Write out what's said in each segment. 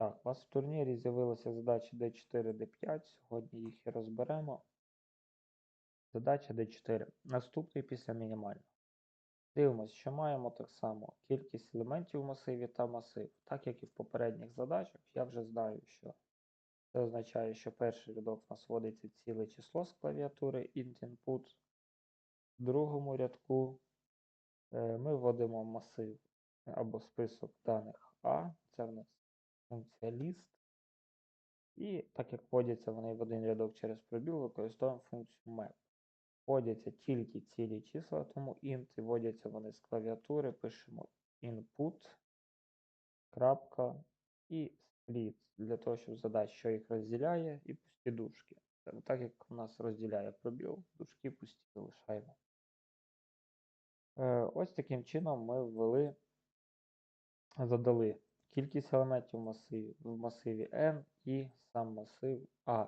Так, у нас в турнірі з'явилася задача D4, D5. Сьогодні їх і розберемо. Задача D4. Наступний після мінімального. Дивимось, що маємо так само кількість елементів в масиві та масив. Так як і в попередніх задачах, я вже знаю, що це означає, що перший рядок у нас вводиться ціле число з клавіатури int input. В другому рядку е, ми вводимо масив або список даних А. Це в нас функція list. І так як вводяться вони в один рядок через пробіл, використовуємо функцію map. Вводяться тільки цілі числа, тому int, і вводяться вони з клавіатури, пишемо input, крапка і split, для того, щоб задати, що їх розділяє, і пусті дужки. Так як у нас розділяє пробіл, дужки пусті залишаємо. Е, Ось таким чином ми ввели, задали кількість елементів в масиві, n і сам масив A.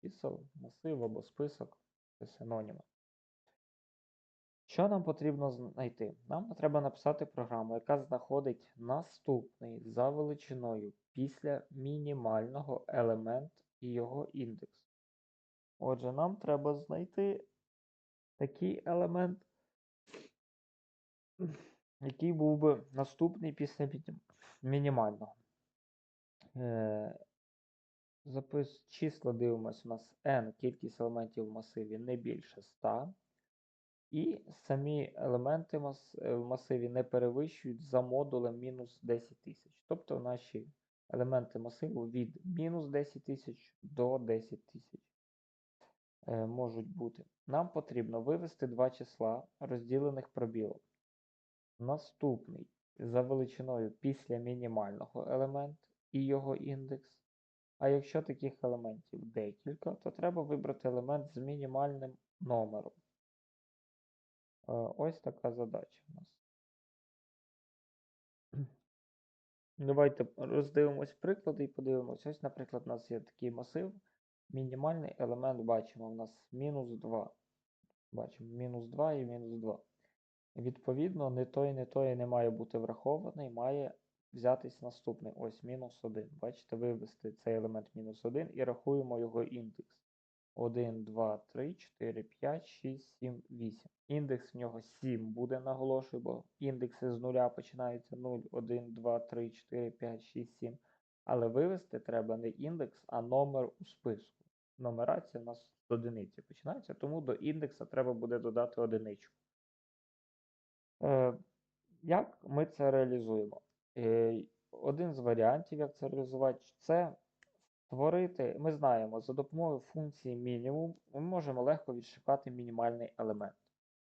Чисел, масив або список це синоніми. Що нам потрібно знайти? Нам треба написати програму, яка знаходить наступний за величиною після мінімального елемент і його індекс. Отже, нам треба знайти такий елемент, який був би наступний після мінімального. Е, Запис числа дивимося, у нас n кількість елементів в масиві не більше 100. І самі елементи е, в масиві не перевищують за модулем мінус 10 тисяч. Тобто наші елементи масиву від мінус 10 тисяч до 10 тисяч е, можуть бути. Нам потрібно вивести два числа, розділених пробілом. Наступний за величиною після мінімального елемент і його індекс. А якщо таких елементів декілька, то треба вибрати елемент з мінімальним номером. Е, Ось така задача у нас. Давайте роздивимось приклади і подивимось. Ось, наприклад, у нас є такий масив. Мінімальний елемент бачимо, у нас мінус 2. Бачимо мінус 2 і мінус 2. Відповідно, не той, не той не має бути врахований, має взятись наступний. Ось мінус 1. Бачите, вивести цей елемент мінус 1 і рахуємо його індекс. 1, 2, 3, 4, 5, 6, 7, 8. Індекс в нього 7 буде, наголошую, бо індекси з нуля починаються 0, 1, 2, 3, 4, 5, 6, 7. Але вивести треба не індекс, а номер у списку. Нумерація у нас з одиниці починається, тому до індекса треба буде додати одиничку. Е, як ми це реалізуємо? Е, один з варіантів, як це реалізувати, це створити. Ми знаємо, за допомогою функції мінімум ми можемо легко відшукати мінімальний елемент.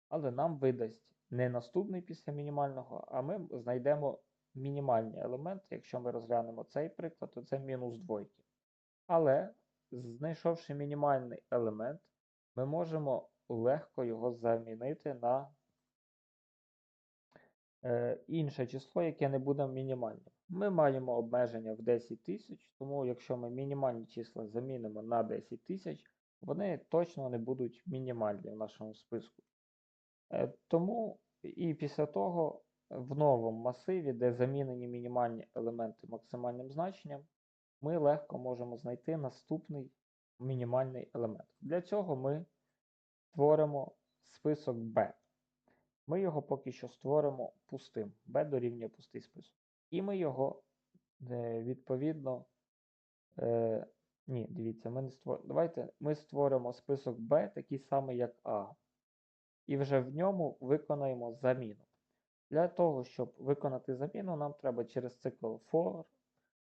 Але нам видасть не наступний після мінімального, а ми знайдемо мінімальні елементи. Якщо ми розглянемо цей приклад, то це мінус двойки. Але, знайшовши мінімальний елемент, ми можемо легко його замінити на інше число, яке не буде мінімальним. Ми маємо обмеження в 10 тисяч, тому якщо ми мінімальні числа замінимо на 10 тисяч, вони точно не будуть мінімальні в нашому списку. Е, Тому і після того в новому масиві, де замінені мінімальні елементи максимальним значенням, ми легко можемо знайти наступний мінімальний елемент. Для цього ми створимо список B. Ми його поки що створимо пустим. B дорівнює пустий список. І ми його е, відповідно. Е, ні, дивіться, ми не створимо. Давайте ми створимо список B такий самий, як А. І вже в ньому виконаємо заміну. Для того, щоб виконати заміну, нам треба через цикл for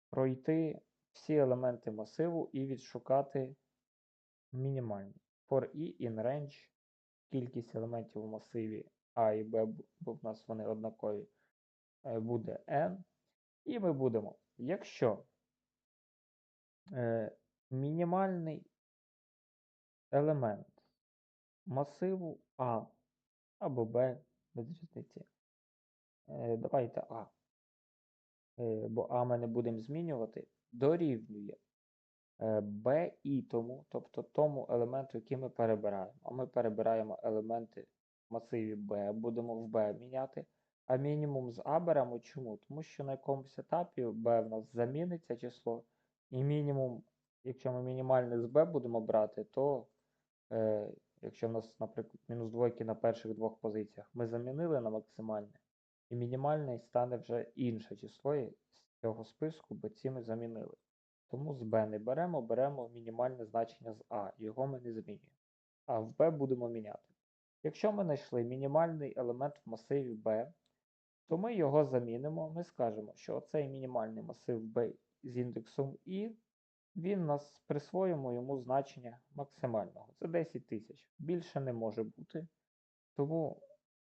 пройти всі елементи масиву і відшукати мінімальні. For i in range кількість елементів у масиві А і Б, бо в нас вони однакові, е, буде n. І ми будемо, якщо е, мінімальний елемент масиву А або Б, без різниці. Е, давайте А. Е, бо А ми не будемо змінювати, дорівнює е, B і тому, тобто тому елементу, який ми перебираємо. А ми перебираємо елементи масиві B, будемо в B міняти, а мінімум з А беремо чому? Тому що на якомусь етапі b в нас заміниться число, і мінімум, якщо ми мінімальне з b будемо брати, то е, якщо в нас, наприклад, мінус двойки на перших двох позиціях, ми замінили на максимальне, і мінімальне стане вже інше число з цього списку, бо ці ми замінили. Тому з b не беремо, беремо мінімальне значення з А, його ми не змінюємо. А в b будемо міняти. Якщо ми знайшли мінімальний елемент в масиві b, то ми його замінимо. Ми скажемо, що оцей мінімальний масив b з індексом i, він нас присвоїмо йому значення максимального. Це 10 тисяч. Більше не може бути. Тому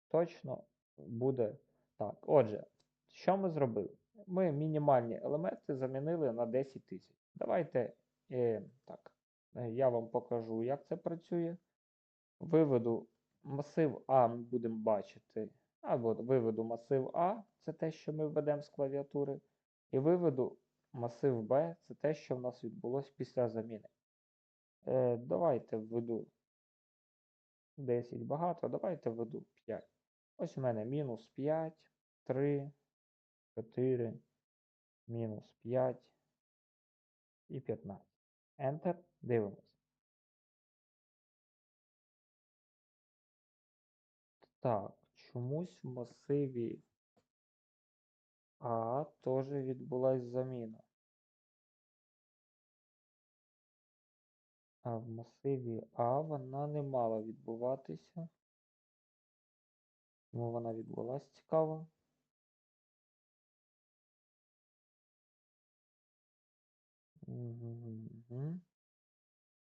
точно буде так. Отже, що ми зробили? Ми мінімальні елементи замінили на 10 тисяч. Давайте е, так, я вам покажу, як це працює. Виведу масив А, ми будемо бачити. Або виведу масив А, це те, що ми введемо з клавіатури. І виведу масив Б, це те, що в нас відбулося після заміни. Е, Давайте введу 10 багато, давайте введу 5. Ось у мене мінус 5, 3, 4, мінус 5 і 15. Enter. Дивимось. Так, чомусь в масиві А теж відбулась заміна. А в масиві А вона не мала відбуватися. Чому вона відбулась цікаво?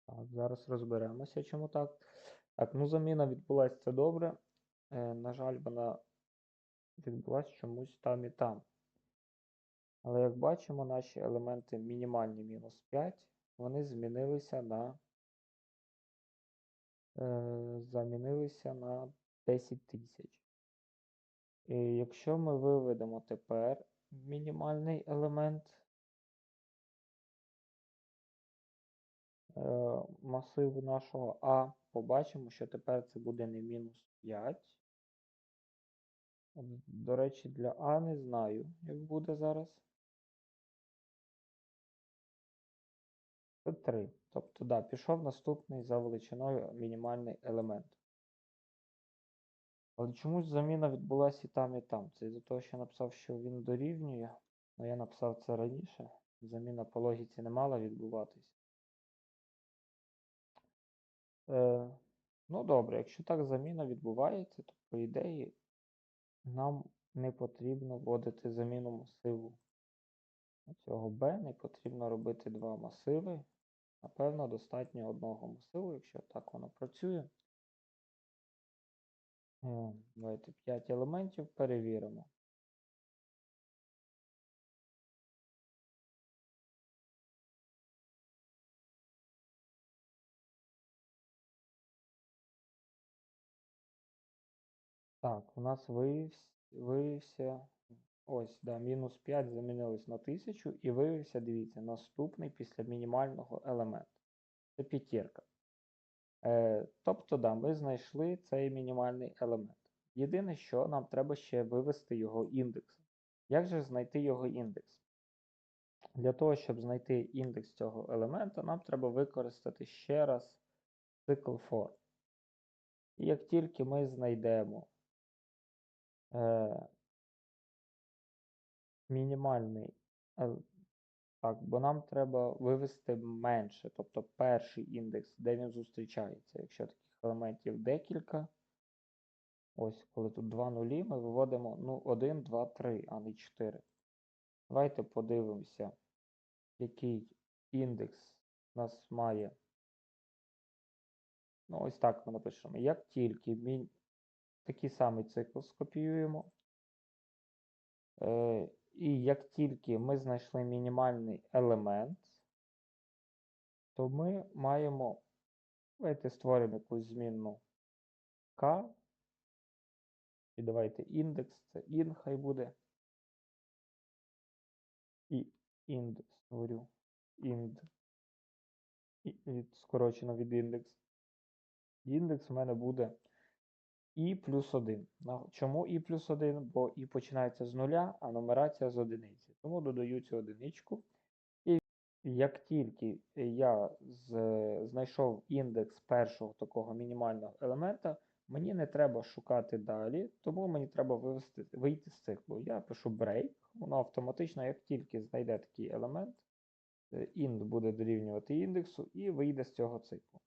Так, зараз розберемося, чому так. Так, ну заміна відбулася це добре. Е, на жаль, вона відбулась чомусь там і там. Але як бачимо, наші елементи мінімальні мінус 5, вони змінилися на е, замінилися на 10 тисяч. І якщо ми виведемо тепер мінімальний елемент е, масиву нашого А, побачимо, що тепер це буде не мінус 5. До речі, для А не знаю, як буде зараз. Це 3. Тобто, да, пішов наступний за величиною мінімальний елемент. Але чомусь заміна відбулася і там, і там. Це із-за того, що я написав, що він дорівнює. але я написав це раніше. Заміна по логіці не мала відбуватись. Е, ну добре, якщо так заміна відбувається, то по ідеї нам не потрібно вводити заміну масиву цього B, не потрібно робити два масиви. Напевно, достатньо одного масиву, якщо так воно працює. Е, Давайте 5 елементів перевіримо. Так, у нас виявився, ось, да, мінус 5 замінилось на 1000 і виявився, дивіться, наступний після мінімального елемента. Це п'ятірка. Е, тобто, да, ми знайшли цей мінімальний елемент. Єдине, що нам треба ще вивести його індекс. Як же знайти його індекс? Для того, щоб знайти індекс цього елемента, нам треба використати ще раз цикл for. І як тільки ми знайдемо е, мінімальний, е, так, бо нам треба вивести менше, тобто перший індекс, де він зустрічається. Якщо таких елементів декілька, ось коли тут два нулі, ми виводимо ну, 1, 2, 3, а не 4. Давайте подивимося, який індекс у нас має. Ну, ось так ми напишемо. Як тільки мі... такий самий цикл скопіюємо. Е, і як тільки ми знайшли мінімальний елемент, то ми маємо. Давайте створимо якусь змінну K. І давайте індекс, це in хай буде. І індекс створю. Від, скорочено від індекс. Індекс у мене буде і плюс 1. Чому і плюс 1? Бо і починається з нуля, а нумерація з одиниці. Тому додаю цю одиничку. І як тільки я знайшов індекс першого такого мінімального елемента, мені не треба шукати далі, тому мені треба вивести, вийти з циклу. Я пишу break, воно автоматично, як тільки знайде такий елемент, е, int буде дорівнювати індексу і вийде з цього циклу.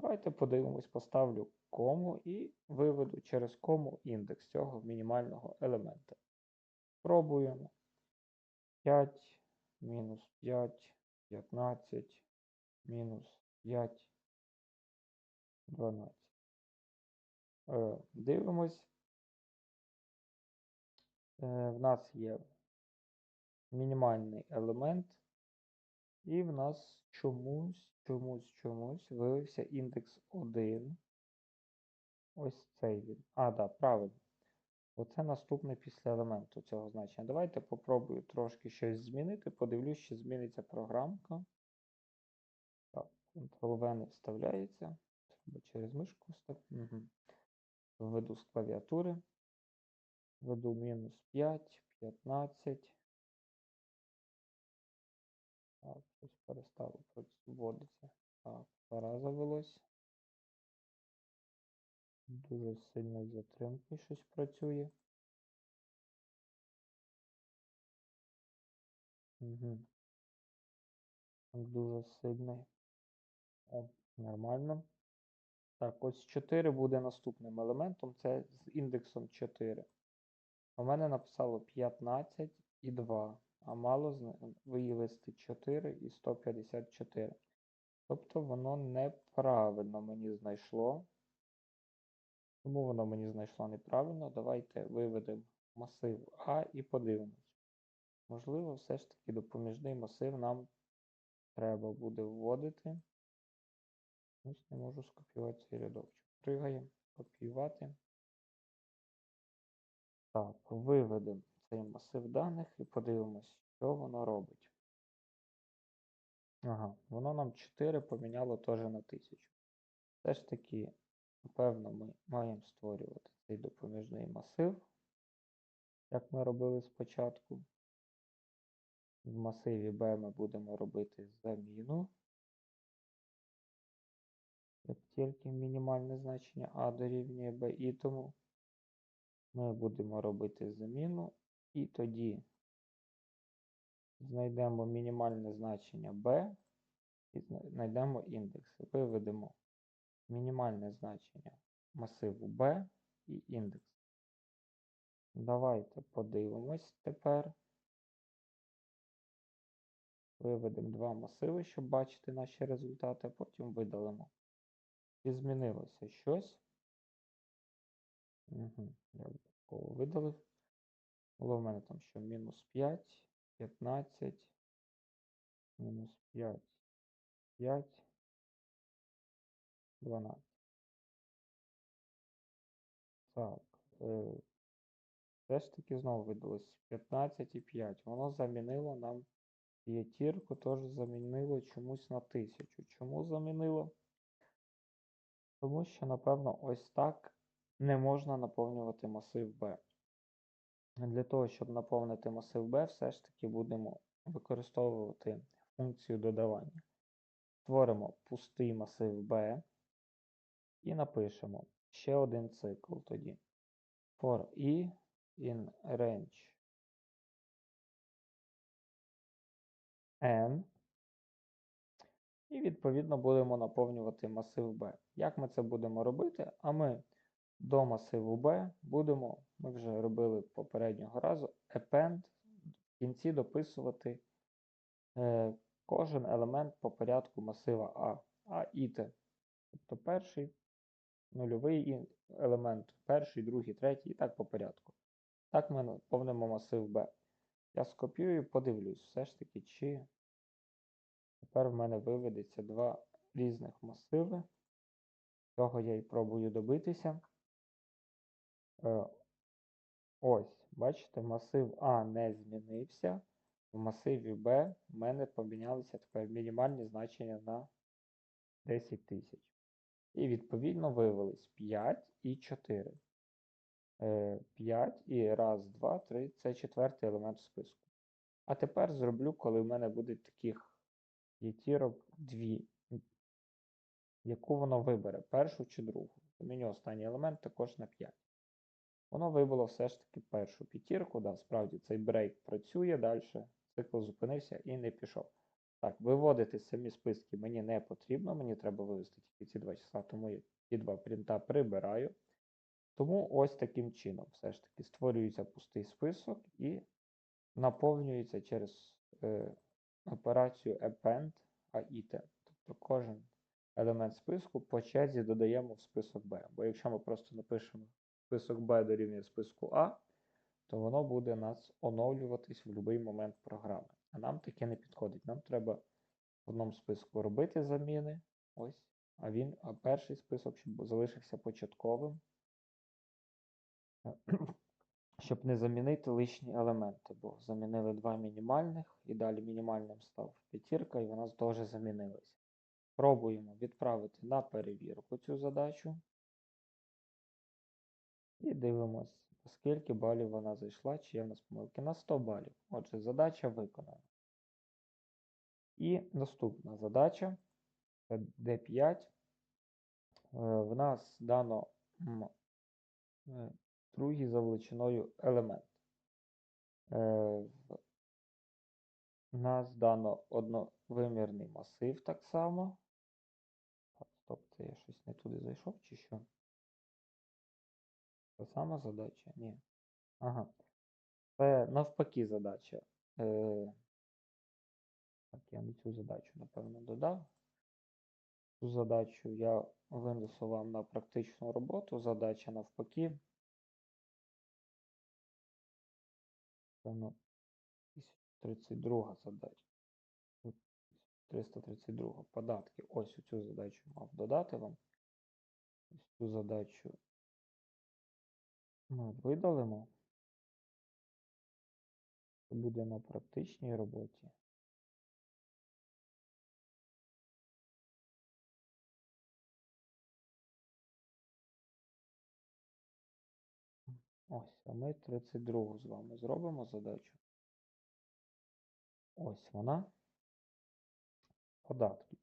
Давайте подивимось, поставлю кому і виведу через кому індекс цього мінімального елемента. Пробуємо. 5, мінус 5, 15, мінус 5, 12. Е, Дивимось. Е, В нас є мінімальний елемент, і в нас чомусь, чомусь, чомусь виявився індекс 1. Ось цей він. А, да, правильно. Оце наступний після елементу цього значення. Давайте попробую трошки щось змінити. Подивлюсь, чи зміниться програмка. Так, Ctrl-V не вставляється. Треба через мишку вставити. Угу. Введу з клавіатури. Введу мінус 5, 15. Щось перестало вводитися. Так, пора завелось. Дуже сильно з затримки щось працює. Угу. Дуже сильний. О, нормально. Так, ось 4 буде наступним елементом. Це з індексом 4. У мене написало 15 і 2. А мало вивести 4 і 154. Тобто воно неправильно мені знайшло. Чому воно мені знайшло неправильно? Давайте виведемо масив А і подивимось. Можливо, все ж таки допоміжний масив нам треба буде вводити. Ось не можу скопіювати цей рядочок. Пригаємо, копіювати. Так, виведемо цей масив даних і подивимось, що воно робить. Ага, воно нам 4 поміняло теж на 1000. Все ж таки, напевно, ми маємо створювати цей допоміжний масив, як ми робили спочатку. В масиві B ми будемо робити заміну. Як тільки мінімальне значення А дорівнює B, і тому ми будемо робити заміну, і тоді знайдемо мінімальне значення B і знайдемо індекс. Виведемо мінімальне значення масиву B і індекс. Давайте подивимось тепер. Виведемо два масиви, щоб бачити наші результати, а потім видалимо. Чи змінилося щось? Угу, я видалив. Було в мене там що мінус 5, 15, мінус 5, 5, 12. Так. Е, все ж таки знову видалось 15 і 5. Воно замінило нам п'ятірку, теж замінило чомусь на 1000. Чому замінило? Тому що, напевно, ось так не можна наповнювати масив B. Для того, щоб наповнити масив B, все ж таки будемо використовувати функцію додавання. Створимо пустий масив B і напишемо ще один цикл тоді. For i in range n. І відповідно будемо наповнювати масив B. Як ми це будемо робити? А ми до масиву B будемо, ми вже робили попереднього разу, append в кінці дописувати е, кожен елемент по порядку масива А, А і Т. Тобто перший нульовий елемент, перший, другий, третій і так по порядку. Так ми наповнимо масив B. Я скопіюю, подивлюсь, все ж таки, чи тепер в мене виведеться два різних масиви. Цього я і пробую добитися. Е, ось, бачите, масив А не змінився. В масиві Б в мене помінялися тепер мінімальні значення на 10 тисяч. І відповідно виявилось 5 і 4. 5 і раз, два, три. Це четвертий елемент списку. А тепер зроблю, коли в мене буде таких дві. м, Яку воно вибере, першу чи другу. Заміню останній елемент також на 5. Воно вибило все ж таки першу п'ятірку. Да, справді цей брейк працює далі. Цикл зупинився і не пішов. Так, виводити самі списки мені не потрібно, мені треба вивести тільки ці два числа, тому я ці два принта прибираю. Тому ось таким чином все ж таки створюється пустий список і наповнюється через е, операцію append AIT. Тобто кожен елемент списку по черзі додаємо в список B. Бо якщо ми просто напишемо список B дорівнює списку А, то воно буде нас оновлюватись в будь-який момент програми. А нам таке не підходить. Нам треба в одному списку робити заміни. Ось. А він, а перший список, щоб залишився початковим, щоб не замінити лишні елементи, бо замінили два мінімальних, і далі мінімальним став п'ятірка, і вона теж замінилася. Пробуємо відправити на перевірку цю задачу. І дивимось, скільки балів вона зайшла, чи є в нас помилки. На 100 балів. Отже, задача виконана. І наступна задача D5. Е, В нас дано е, другий за величиною елемент. Е, в- В нас дано одновимірний масив так само. Це я щось не туди зайшов, чи що? Це сама задача? Ні. Ага. Це навпаки задача. Е, так, я не цю задачу, напевно, додав. Цю задачу я винесу вам на практичну роботу. Задача навпаки. Ну, 32 задача. 332 податки. Ось цю задачу мав додати вам. Ось цю задачу ми видалимо. Це буде на практичній роботі. Ось, а ми 32 з вами зробимо задачу. Ось вона. Податки.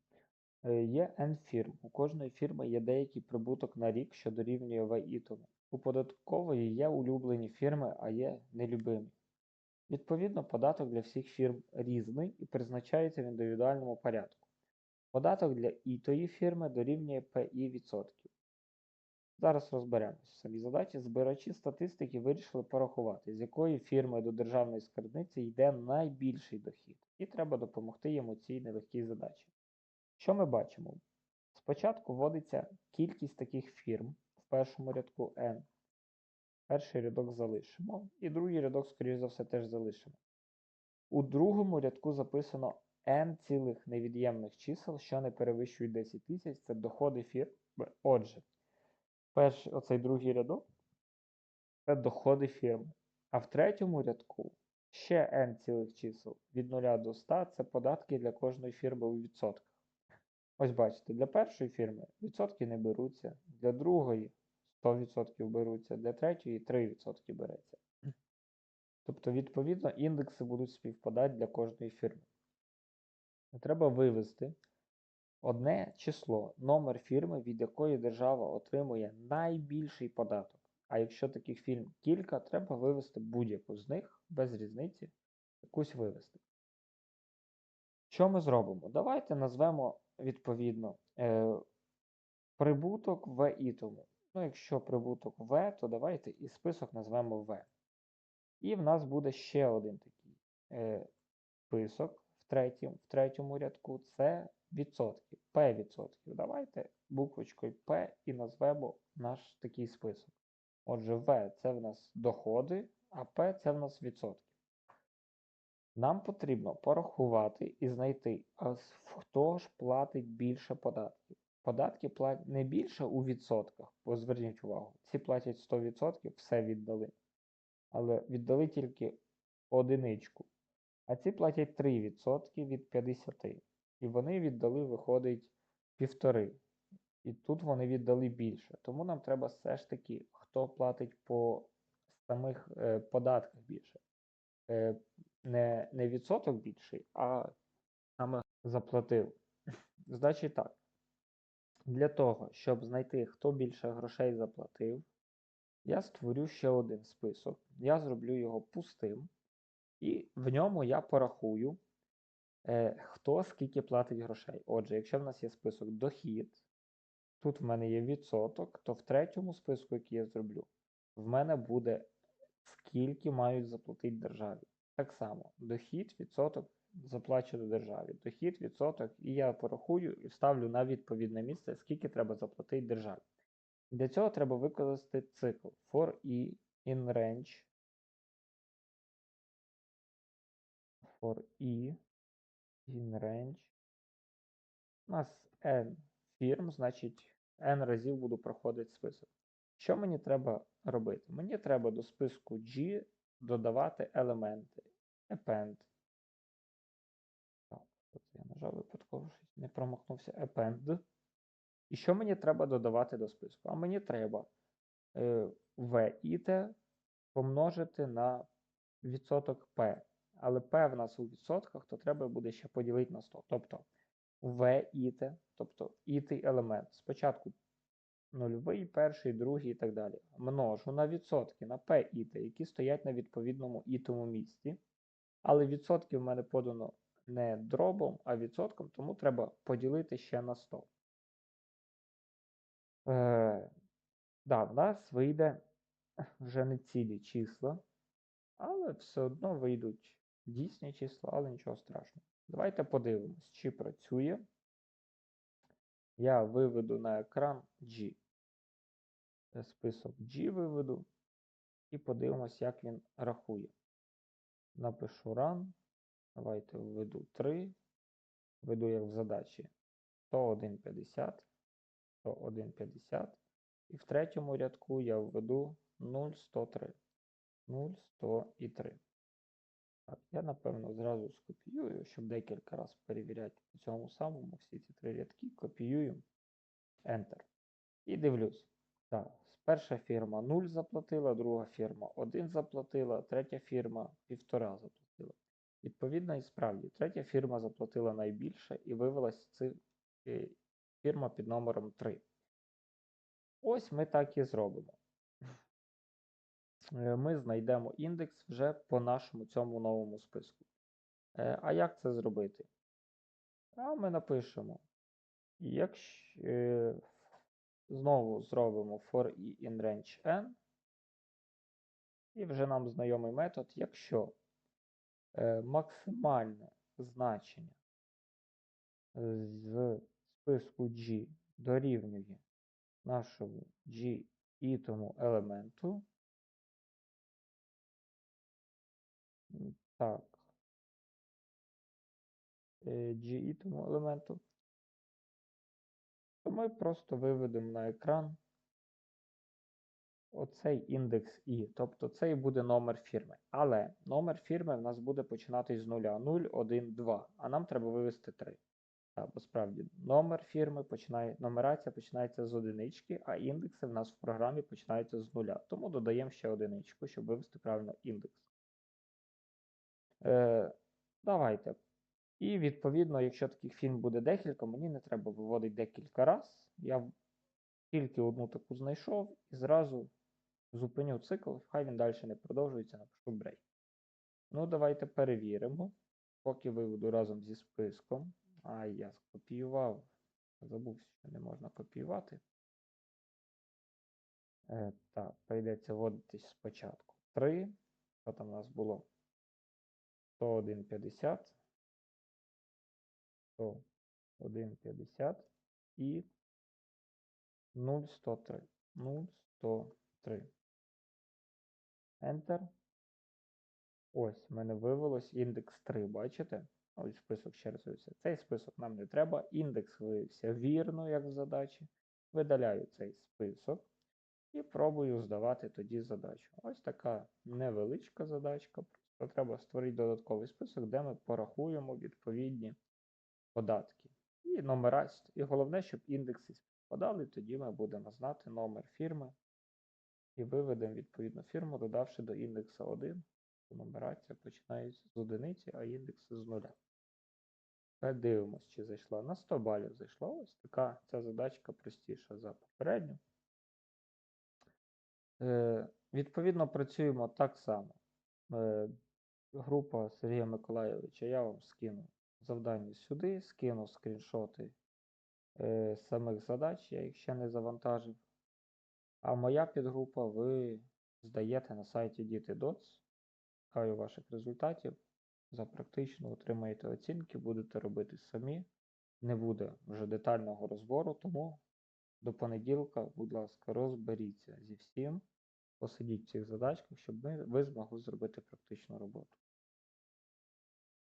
Е, Є N фірм. У кожної фірми є деякий прибуток на рік, що дорівнює ВІТову. У податкової є улюблені фірми, а є нелюбимі. Відповідно, податок для всіх фірм різний і призначається в індивідуальному порядку. Податок для ітої фірми дорівнює ПІ відсотків. Зараз розберемося в самій задачі. Збирачі статистики вирішили порахувати, з якої фірми до державної скарбниці йде найбільший дохід, і треба допомогти йому цій нелегкій задачі. Що ми бачимо? Спочатку вводиться кількість таких фірм першому рядку N. Перший рядок залишимо, і другий рядок, скоріш за все, теж залишимо. У другому рядку записано n цілих невід'ємних чисел, що не перевищують 10 тисяч, це доходи фірм. Отже, перший, оцей другий рядок це доходи фірми. А в третьому рядку ще n цілих чисел від 0 до 100 це податки для кожної фірми у відсотках. Ось бачите, для першої фірми відсотки не беруться, для другої 100% беруться, для третьої 3% береться. Тобто, відповідно, індекси будуть співпадати для кожної фірми. Треба вивести одне число, номер фірми, від якої держава отримує найбільший податок. А якщо таких фірм кілька, треба вивести будь-яку з них, без різниці, якусь вивести. Що ми зробимо? Давайте назвемо відповідно е, прибуток В ітому. Ну, якщо прибуток В, то давайте і список назвемо В. І в нас буде ще один такий е, список в третьому, в третьому рядку це відсотки, П відсотків. Давайте буквочкою П і назвемо наш такий список. Отже, В це в нас доходи, а П це в нас відсотки. Нам потрібно порахувати і знайти, а хто ж платить більше податків. Податки платять не більше у відсотках, бо зверніть увагу, ці платять 100%, все віддали. Але віддали тільки одиничку. А ці платять 3% від 50. І вони віддали, виходить, півтори. І тут вони віддали більше. Тому нам треба все ж таки, хто платить по самих е, податках більше. Е, не, не відсоток більший, а саме заплатив. Значить так. Для того, щоб знайти, хто більше грошей заплатив, я створю ще один список. Я зроблю його пустим. І в ньому я порахую, е, хто скільки платить грошей. Отже, якщо в нас є список дохід, тут в мене є відсоток, то в третьому списку, який я зроблю, в мене буде скільки мають заплатити державі. Так само, дохід, відсоток заплачено державі. Дохід, відсоток, і я порахую і вставлю на відповідне місце, скільки треба заплатити державі. Для цього треба використати цикл for e in range. For e in range. У нас n фірм, значить n разів буду проходити список. Що мені треба робити? Мені треба до списку G додавати елементи. Append. Так, тут я нажав випадково щось не промахнувся. Append. І що мені треба додавати до списку? А мені треба е, VIT помножити на відсоток P. Але P в нас у відсотках, то треба буде ще поділити на 100. Тобто VIT, тобто ітий елемент. Спочатку нульовий, перший, другий і так далі. Множу на відсотки на P іти, які стоять на відповідному ітому місці. Але відсотки в мене подано не дробом, а відсотком, тому треба поділити ще на 100. Е, да, в нас вийде вже не цілі числа, але все одно вийдуть дійсні числа, але нічого страшного. Давайте подивимось, чи працює. Я виведу на екран G. Е, Список G виведу і подивимось, як він рахує. Напишу run. Давайте введу 3. Введу як в задачі 101,50. 101,50. І в третьому рядку я введу 0,103. 0,103. Так, я, напевно, зразу скопіюю, щоб декілька разів перевіряти по цьому самому всі ці три рядки. Копіюю. Enter. І дивлюсь. Так, перша фірма 0 заплатила, друга фірма 1 заплатила, третя фірма 1,5 заплатила. Відповідно, і справді, третя фірма заплатила найбільше і вивелась ци, е, фірма під номером 3. Ось ми так і зробимо. Е, Ми знайдемо індекс вже по нашому цьому новому списку. Е, А як це зробити? А ми напишемо. Якщо е, знову зробимо for i in range n. І вже нам знайомий метод, якщо максимальне значення з списку G дорівнює нашому G ітому елементу. Так. е, G ітому елементу. То ми просто виведемо на екран оцей індекс І. Тобто це і буде номер фірми. Але номер фірми в нас буде починатись з нуля 0, 1, 2. А нам треба вивести 3. Так, бо справді номер фірми починає, нумерація починається з одинички, а індекси в нас в програмі починаються з нуля. Тому додаємо ще одиничку, щоб вивести правильно індекс. Е, давайте. І відповідно, якщо таких фільм буде декілька, мені не треба виводити декілька разів. Я тільки одну таку знайшов і зразу зупиню цикл, хай він далі не продовжується, напишу брейк. Ну, давайте перевіримо. Поки виведу разом зі списком. А, я скопіював. Забув, що не можна копіювати. Е, так, прийдеться вводитись спочатку. 3. Що там у нас було? 101,50. 101,50 і 0,103. 0,103. Enter. Ось, в мене вивелось індекс 3, бачите? Ось список ще вивівся. Цей список нам не треба. Індекс виявився вірно, як в задачі. Видаляю цей список і пробую здавати тоді задачу. Ось така невеличка задачка. Просто треба створити додатковий список, де ми порахуємо відповідні податки. І номерацію. І головне, щоб індекси співпадали, тоді ми будемо знати номер фірми і виведемо відповідну фірму, додавши до індекса 1. Нумерація починається з одиниці, а індекс з нуля. Тепер дивимось, чи зайшла. На 100 балів зайшла. Ось така ця задачка простіша за попередню. Е, відповідно, працюємо так само. Е, група Сергія Миколайовича, я вам скину завдання сюди, скину скріншоти е, самих задач, я їх ще не завантажив. А моя підгрупа ви здаєте на сайті Діти.Dots. Чекаю ваших результатів. За практично отримаєте оцінки, будете робити самі. Не буде вже детального розбору, тому до понеділка, будь ласка, розберіться зі всім, посидіть в цих задачках, щоб ми, ви змогли зробити практичну роботу.